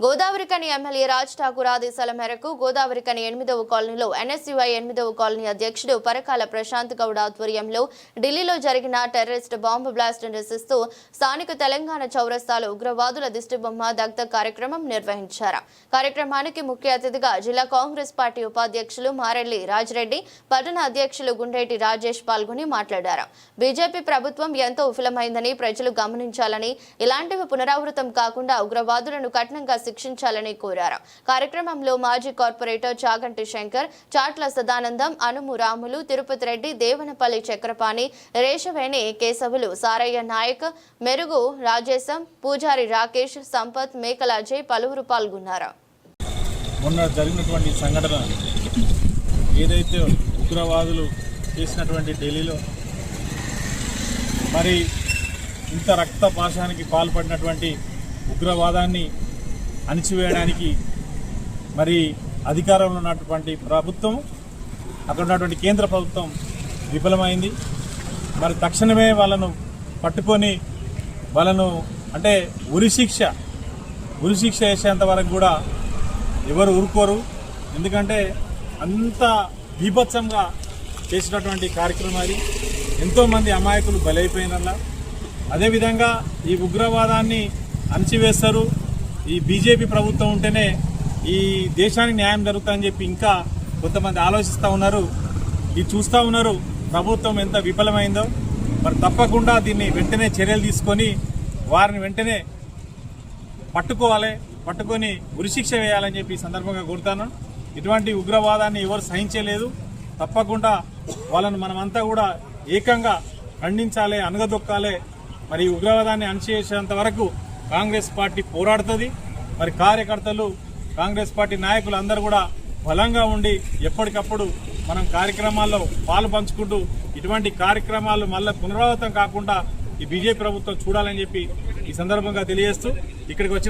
Godavarikhani MLA Raj Thakur ఆదేశాల మేరకు గోదావరికని ఎనిమిదవ కాలనీలో ఎన్ఎస్యుఐ ఎనిమిదవ కాలనీ అధ్యక్షుడు పరకాల ప్రశాంత్ గౌడ్ ఆధ్వర్యంలో ఢిల్లీలో జరిగిన టెర్రరిస్ట్ బాంబు బ్లాస్ట్ నిరసిస్తూ స్థానిక తెలంగాణ చౌరస్తాలో ఉగ్రవాదుల దిష్టిబొమ్మ దగ్ధ కార్యక్రమం నిర్వహించారు. కార్యక్రమానికి ముఖ్య అతిథిగా జిల్లా కాంగ్రెస్ పార్టీ ఉపాధ్యక్షులు మారెల్లి రాజిరెడ్డి పట్టణ అధ్యక్షులు గుండేటి రాజేష్ పాల్గొని మాట్లాడారు. బీజేపీ ప్రభుత్వం ఎంతో విఫలమైందని ప్రజలు గమనించాలని ఇలాంటివి పునరావృతం కాకుండా ఉగ్రవాదులను కఠినంగా శిక్షించాలని కోరారు. కార్యక్రమంలో మాజీ కార్పొరేటర్ చాగంటి శంకర్ చాట్ల సదానందం అనుము రాములు తిరుపతి రెడ్డి దేవనపల్లి చక్రపాణి రేషవేణి కేశవులు సారయ్య నాయక్ మెరుగు రాజేశం పూజారి రాకేష్ సంపత్ మేకల అజయ్ పలువురు పాల్గొన్నారు. మొన్న జరిగినటువంటి సంఘటన ఏదైతే ఉగ్రవాదులు చేసినటువంటి ఢిల్లీలో మరి ఇంత రక్తపాశానికి పాల్పడినటువంటి ఉగ్రవాదాన్ని అణిచివేయడానికి మరి అధికారంలో ఉన్నటువంటి ప్రభుత్వం అక్కడ ఉన్నటువంటి కేంద్ర ప్రభుత్వం విఫలమైంది. మరి తక్షణమే వాళ్ళను పట్టుకొని వాళ్ళను అంటే ఉరిశిక్ష ఉరిశిక్ష వేసేంత వరకు కూడా ఎవరు ఊరుకోరు. ఎందుకంటే అంత బీభత్సంగా చేసినటువంటి కార్యక్రమం అది. ఎంతోమంది అమాయకులు బలైపోయినలా. అదేవిధంగా ఈ ఉగ్రవాదాన్ని అణచివేస్తారు. ఈ బీజేపీ ప్రభుత్వం ఉంటేనే ఈ దేశానికి న్యాయం జరుగుతుందని చెప్పి ఇంకా కొంతమంది ఆలోచిస్తూ ఉన్నారు. ఇది చూస్తూ ఉన్నారు ప్రభుత్వం ఎంత విఫలమైందో. మరి తప్పకుండా దీన్ని వెంటనే చర్యలు తీసుకొని వారిని వెంటనే పట్టుకోవాలి పట్టుకొని ఉరిశిక్ష వేయాలని చెప్పి సందర్భంగా కోరుతాను. ఇటువంటి ఉగ్రవాదాన్ని ఎవరు సహించలేదు. తప్పకుండా వాళ్ళను మనమంతా కూడా ఏకంగా ఖండించాలి అనగదొక్కాలి మరి ఈ ఉగ్రవాదాన్ని అణచివేసేంత వరకు కాంగ్రెస్ పార్టీ పోరాడుతుంది. మరి కార్యకర్తలు కాంగ్రెస్ పార్టీ నాయకులు అందరూ కూడా బలంగా ఉండి ఎప్పటికప్పుడు మనం కార్యక్రమాల్లో పాలు పంచుకుంటూ ఇటువంటి కార్యక్రమాలు మళ్ళీ పునరావృతం కాకుండా ఈ బీజేపీ ప్రభుత్వం చూడాలని చెప్పి ఈ సందర్భంగా తెలియజేస్తూ ఇక్కడికి వచ్చిన